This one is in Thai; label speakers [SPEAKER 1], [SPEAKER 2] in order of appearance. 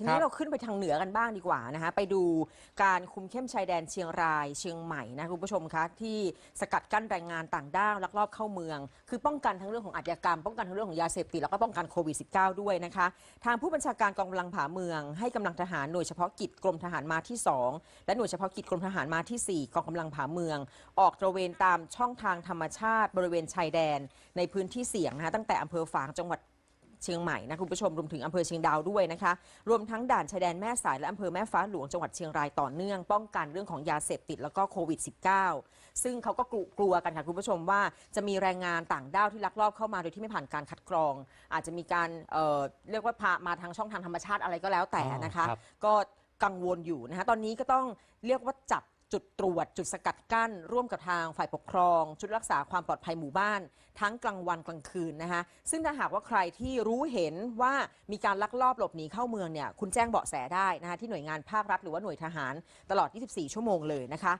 [SPEAKER 1] ที
[SPEAKER 2] ครั
[SPEAKER 1] นี้
[SPEAKER 2] บ
[SPEAKER 1] เราขึ้นไปทางเหนือกันบ้างดีกว่านะคะไปดูการคุมเข้มชายแดนเชียงรายเชียงใหม่นะคุณผู้ชมคะที่สกัดกั้นแรงงานต่างด้าวลักลอบเข้าเมือง คือป้องกันทั้งเรื่องของอาชญากรรม ป้องกันทั้งเรื่องของยาเสพติดแล้วก็ป้องกันโควิด -19 ด้วยนะคะ ทางผู้บัญชาการกองกำลังผาเมือง ให้กำลังทหารหน่วยเฉพาะกิจกรมทหารมาที่ 2 และหน่วยเฉพาะกิจกรมทหารมาที่ 4 กองกำลังผาเมือง ออกตระเวนตามช่องทางธรรมชาติ บริเวณชายแดน ในพื้นที่เสี่ยงนะคะตั้งแต่อำเภอฝางจังหวัด เชียงใหม่นะคุณผู้ชมรวมถึงอำเภอเชียงดาวด้วยนะคะ รวมทั้งด่านชายแดนแม่สายและอำเภอแม่ฟ้าหลวงจังหวัดเชียงรายต่อเนื่อง ป้องกันเรื่องของยาเสพติดแล้วก็โควิด -19 ซึ่งเขาก็กลัวกลัวกันค่ะคุณผู้ชมว่าจะมีแรงงานต่างด้าวที่ลักลอบเข้ามาโดยที่ไม่ผ่านการคัดกรอง อาจจะมีการเอ่อเรียกว่าพามาทางช่องทางธรรมชาติอะไรก็แล้วแต่นะคะ
[SPEAKER 2] อ๋อครับ
[SPEAKER 1] ก็กังวลอยู่นะคะตอนนี้ก็ต้องเรียกว่าจับ จุดตรวจจุดสกัดกั้น ร่วมกับทางฝ่ายปกครอง ชุดรักษาความปลอดภัยหมู่บ้าน ทั้งกลางวันกลางคืนนะคะซึ่งถ้าหากว่าใครที่รู้เห็นว่ามีการลักลอบหลบหนีเข้าเมืองเนี่ยคุณแจ้งเบาะแสได้นะคะที่หน่วยงานภาครัฐหรือว่าหน่วยทหารตลอด 24 ชั่วโมงเลยนะคะ